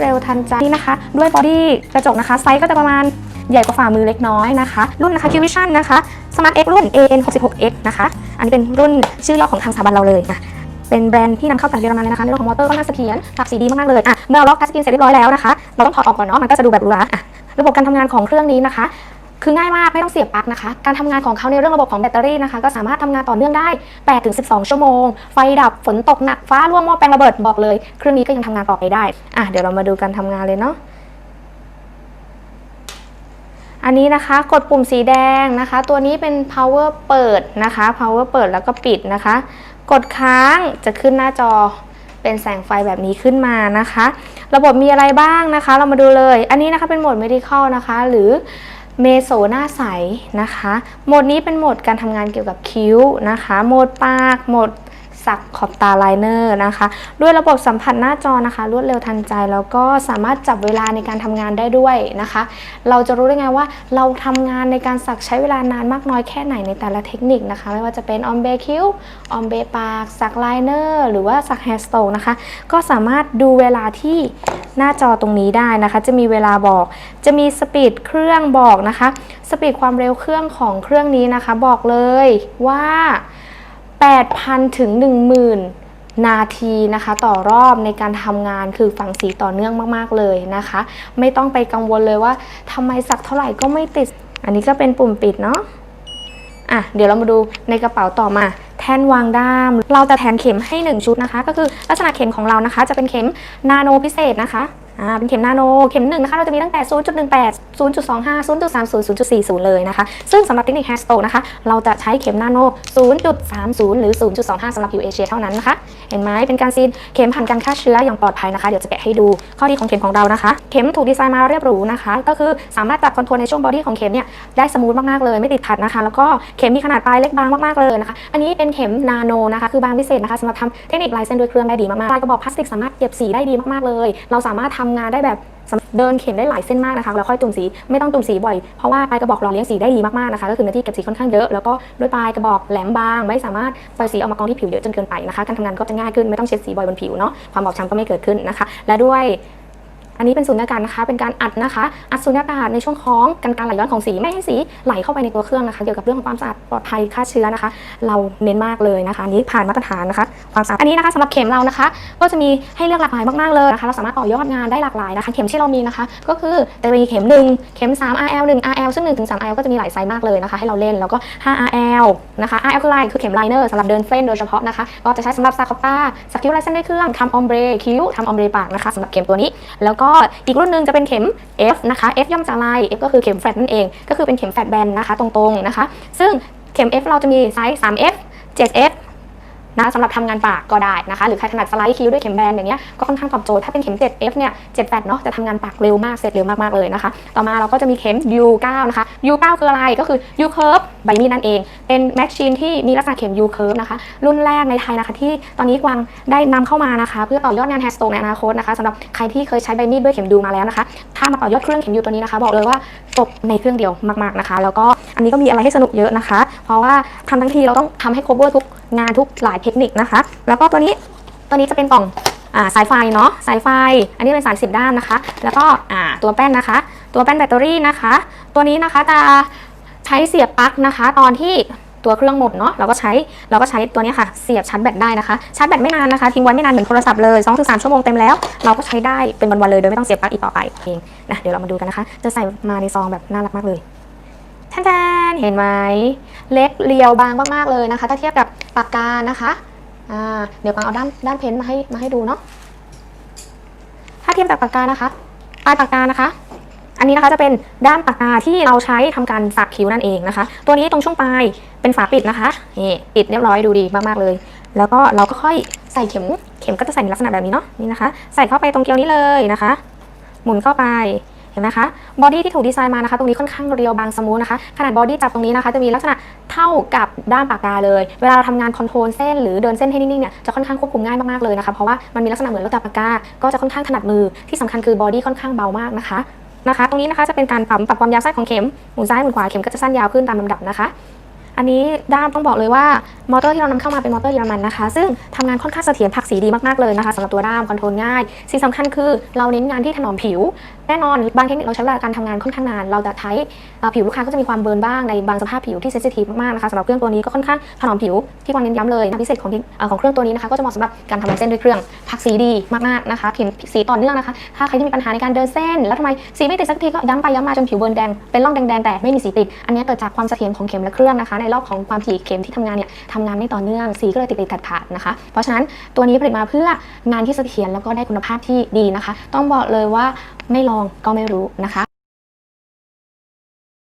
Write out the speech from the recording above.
เร็วทันใจนี่นะคะ ด้วยบอดี้กระจกนะคะ ไซส์ก็จะประมาณใหญ่กว่าฝ่ามือเล็กน้อยนะคะ รุ่นนะคะ Q-Vision นะคะ Smart X รุ่น AN 66X นะคะ อันนี้เป็นรุ่นชื่อย่อของทางสถาบันเราเลยนะเป็นแบรนด์ที่นำเข้าจากเยอรมันเลยนะคะในเรื่องของมอเตอร์ก็น่าเสถียรขับสีดีมากๆเลยอะเมื่อเราล็อกทัชสกรีนเสร็จเรียบร้อยแล้วนะคะ เราต้องถอดออกก่อนเนาะมันก็จะดูแบบหรูหราอะระบบการทำงานของเครื่องนี้นะคะ คือง่ายมากไม่ต้องเสียบปลั๊กนะคะ การทำงานของเขาในเรื่องระบบของแบตเตอรี่นะคะ ก็สามารถทำงานต่อเนื่องได้8-12 ชั่วโมง ไฟดับฝนตกหนักฟ้าร่วหม้อแปลงระเบิดบอกเลย เครื่องนี้ก็ยังทำงานต่อไปได้อะเดี๋ยวเรามาดูการทำงานเลยเนาะอันนี้นะคะกดปุ่มสีแดงนะคะ ตัวนี้เป็น power เปิดนะคะ power เปิดแล้วก็ปิดนะคะ กดค้างจะขึ้นหน้าจอเป็นแสงไฟแบบนี้ขึ้นมานะคะ ระบบมีอะไรบ้างนะคะ เรามาดูเลย อันนี้นะคะเป็นโหมด medical นะคะ หรือ เมโซหน้าใสนะคะ โหมดนี้เป็นโหมดการทำงานเกี่ยวกับคิ้วนะคะ โหมดปาก โหมดสักขอบตาไลเนอร์นะคะ ด้วยระบบสัมผัสหน้าจอนะคะ รวดเร็วทันใจ แล้วก็สามารถจับเวลาในการทำงานได้ด้วยนะคะ เราจะรู้ได้ไงว่าเราทำงานในการสักใช้เวลานานมากน้อยแค่ไหนในแต่ละเทคนิคนะคะ ไม่ว่าจะเป็นออมเบคิ้วออมเบปาก สักไลเนอร์หรือว่าสักแฮร์สโตนะคะ ก็สามารถดูเวลาที่ หน้าจอตรงนี้ได้นะคะ จะมีเวลาบอก จะมีสปีดเครื่องบอกนะคะ สปีดความเร็วเครื่องของเครื่องนี้นะคะ บอกเลยว่า 8,000 ถึง 10,000นาทีนะคะต่อรอบในการทำงานคือฝังสีต่อเนื่องมาก ๆ เลยนะคะ ไม่ต้องไปกังวลเลยว่าทำไมสักเท่าไหร่ก็ไม่ติด อันนี้ก็เป็นปุ่มปิดเนาะอะเดี๋ยวเรามาดูในกระเป๋าต่อมา แท่นวางด้าม เราจะแทนเข็มให้ 1 ชุดนะคะ ก็คือลักษณะเข็มของเรานะคะ จะเป็นเข็มนาโนพิเศษนะคะ อ่าเป็นเข็มนาโน เข็มหนึ่งนะคะเราจะมีตั้งแต่ 0.18 0.25 0.30 0.40 เลยนะคะ ซึ่งสำหรับเทคนิค Hair Stone นะคะ เราจะใช้เข็มนาโน 0.30 หรือ 0.25สำหรับผิวเอเชียเท่านั้นนะคะ เห็นไหมเป็นการซีนเข็มผ่านการฆ่าเชื้ออย่างปลอดภัยนะคะ เดี๋ยวจะแกะให้ดูข้อดีของเข็มของเรานะคะ เข็มถูกดีไซน์มาเรียบหรูนะคะ ก็คือสามารถจับคอนโทรลในช่วงบอดี้ของเข็มเนี่ยได้สมูทมากๆเลยไม่ติดขัดนะคะ แล้วก็เข็มมีขนาดปลายเล็กบางมากๆเลยนะคะ อันนี้เป็นเข็มนาโนนะคะ คือบางพิเศษนะคะสำหรับทำเทคนิคลายเส้นด้วยเครื่องได้ดีมากๆลายกระบอกพลาสติกสามารถเก็บสีได้ดีมากๆเลย เราสามารถทางานได้แบบเดินเข็มได้หลายเส้นมากนะคะแล้วค่อยตุ่มสีไม่ต้องตุ่มสีบ่อยเพราะว่าปลายกระบอกหล่อเลี้ยงสีได้ดีมากๆนะคะก็คือเนื้อที่เก็บสีค่อนข้างเยอะแล้วก็ด้วยปลายกระบอกแหลมบางไม่สามารถปล่อยสีออกมากองที่ผิวเยอะจนเกินไปนะคะการทำงานก็จะง่ายขึ้นไม่ต้องเช็ดสีบ่อยบนผิวเนาะความบอบช้ำก็ไม่เกิดขึ้นนะคะ และด้วย อันนี้เป็นสูญญากาศนะคะ เป็นการอัดนะคะ อัดสูญญากาศในช่วงคล้องกันการไหลย้อนของสีไม่ให้สีไหลเข้าไปในตัวเครื่องนะคะ เกี่ยวกับเรื่องของความสะอาดปลอดภัยฆ่าเชื้อนะคะ เราเน้นมากเลยนะคะนี้ผ่านมาตรฐานนะคะ ความสะอาด อันนี้นะคะสำหรับเข็มเรานะคะ ก็จะมีให้เลือกหลากหลายมากๆเลยนะคะ เราสามารถต่อยอดงานได้หลากหลายนะคะ เข็มที่เรามีนะคะ ก็คือจะมีเข็ม 1 เข็ม 3 RL 1 RL ซึ่ง1ถึง3 RL ก็จะมีหลายไซส์มากเลยนะคะ ให้เราเล่น แล้วก็ 5 RL นะคะ RL คืออะไรคือเข็มไลเนอร์สำหรับเดินเส้นโดยเฉพาะนะคะ ก็จะใช้สำหรับซาคอต้าสกิลไลเส้นด้เครื่องทำออมเบรคิ้วทำออมเบรปากนะคะสำหรับเข็มตัวนี้แล้วก็อีกรุ่นหนึ่งจะเป็นเข็ม F นะคะ F ย่อมจากอะไร F ก็คือเข็มแฟลตนั่นเอง ก็คือเป็นเข็มแฟลตแบนนะคะตรงๆนะคะ ซึ่งเข็ม F เราจะมีไซส์ 3F 7F นะสำหรับทำงานปากก็ได้นะคะ หรือใครถนัดสไลด์คิ้วด้วยเข็มแบนอย่างเงี้ยก็ค่อนข้างตอบโจทย์ถ้าเป็นเข็ม 7F เนี่ย7แฟลตเนาะจะทำงานปากเร็วมากเสร็จเร็วมากๆเลยนะคะ ต่อมาเราก็จะมีเข็ม U9 นะคะ U9 คืออะไรก็คือ U curve ใบมีดนั่นเอง เป็นแม็กชีนที่มีลักษณะเข็ม U curve นะคะ รุ่นแรกในไทยนะคะที่ตอนนี้กวางได้นำเข้ามานะคะ เพื่อต่อยอดงาน Hair Stone ในอนาคตนะคะสำหรับใครที่เคยใช้ใบมีดด้วยเข็ม U มาแล้วนะคะถ้ามาต่อยอดเครื่องเข็ม U ตัวนี้นะคะ บอกเลยว่าจบในเครื่องเดียวมาก ๆนะคะ แล้วก็ อันนี้ก็มีอะไรให้สนุกเยอะนะคะ เพราะว่าทำทั้งทีเราต้องทำให้ cover ทุกงานทุกหลายเทคนิคนะคะ แล้วก็ตัวนี้ตัวนี้จะเป็นกล่องอสายไฟเนาะสายไฟ อันนี้เป็นสายสิบด้านนะคะ แล้วก็ตัวแป้นนะคะ ตัวแป้นแบตเตอรี่นะคะ ตัวนี้นะคะจะใช้เสียบปลั๊กนะคะ ตอนที่ตัวเครื่องหมดเนาะเราก็ใช้เราก็ใช้ตัวนี้ค่ะ เสียบชาร์จแบตได้นะคะ ชาร์จแบตไม่นานนะคะ ทิ้งไว้ไม่นานเหมือนโทรศัพท์เลย2-3ชั่วโมงเต็มแล้ว เราก็ใช้ได้เป็นวันๆเลยโดยไม่ต้องเสียบปลั๊กอีกต่อไปเองนะเดี๋ยวเรามาดูกันนะคะ จะใส่มาในซองแบบน่ารักมากเลย ท่านๆเห็นไหมเล็กเรียวบางมากๆเลยนะคะ ถ้าเทียบกับปากกานะคะอ่าเดี๋ยวกางเอาด้านด้านเพ้นท์มาให้มาให้ดูเนาะถ้าเทียบกับปากกานะคะปลายปากกานะคะ อันนี้นะคะจะเป็นด้ามปากกาที่เราใช้ทำการสักคิ้วนั่นเองนะคะ ตัวนี้ตรงช่วงปลายเป็นฝาปิดนะคะนี่ปิดเรียบร้อยดูดีมากๆเลย แล้วก็เราก็ค่อยใส่เข็มเข็มก็จะใส่ในลักษณะแบบนี้เนาะนี่นะคะ ใส่เข้าไปตรงเกลียวนี้เลยนะคะ หมุนเข้าไป เห็นไหมคะบอดี้ที่ถูกดีไซน์มานะคะ ตรงนี้ค่อนข้างเรียวบางสมูทนะคะ ขนาดบอดี้จับตรงนี้นะคะจะมีลักษณะเท่ากับด้ามปากกาเลย เวลาเราทำงานคอนโทรลเส้นหรือเดินเส้นให้นิ่งๆเนี่ยจะค่อนข้างควบคุมง่ายมากๆเลยนะคะ เพราะว่ามันมีลักษณะเหมือนลูกตาปากกา ก็จะค่อนข้างถนัดมือ ที่สำคัญคือบอดี้ค่อนข้างเบามากนะคะนะคะ ตรงนี้นะคะจะเป็นการปรับปรับความยาวสั้นของเข็มหมุนซ้ายหมุนขวาเข็มก็จะสั้นยาวขึ้นตามลำดับนะคะอันนี้ด้ามต้องบอกเลยว่ามอเตอร์ที่เรานำเข้ามาเป็นมอเตอร์เยอรมันนะคะ ซึ่งทำงานค่อนข้างเสถียรผักสีดีมากๆเลยนะคะสำหรับตัวด้ามคอนโทรลง่าย สิ่งสำคัญคือเราเน้นงานที่ถนอมผิว แน่นอนบางเทคนิคเราใช้เวลาการทำงานค่อนข้างนาน เราจะใช้ผิวลูกค้าก็จะมีความเบิร์นบ้างในบางสภาพผิวที่เซนซิทีฟมากๆนะคะสำหรับเครื่องตัวนี้ก็ค่อนข้างถนอมผิวที่วางเน้นย้ำเลยนะพิเศษของของเครื่องตัวนี้นะคะก็จะเหมาะสำหรับการทำลายเส้นด้วยเครื่องผักสีดีมากๆนะคะเห็นสีต่อเนื่องนะคะถ้าใครที่มีปัญหาในการเดินเส้น แล้วทำไมสีไม่ติดสักทีก็ย้ำไปย้ำมาจนผิวเบิร์นแดงเป็นร่องแดงๆแต่ไม่มีสีติด อันนี้เกิดจากความเสถียรของเข็มและเครื่องนะคะ ในรอบของความถี่เข็มที่ทำงานเนี่ยทำงานไม่ต่อเนื่องสีก็เลยติดติดขัดขาดๆนะคะ เพราะฉะนั้นตัวนี้ผลิตมาเพื่องานที่เสถียรแล้วก็ได้คุณภาพที่ดีนะคะ ต้องบอกเลยว่า ไม่ลองก็ไม่รู้นะคะ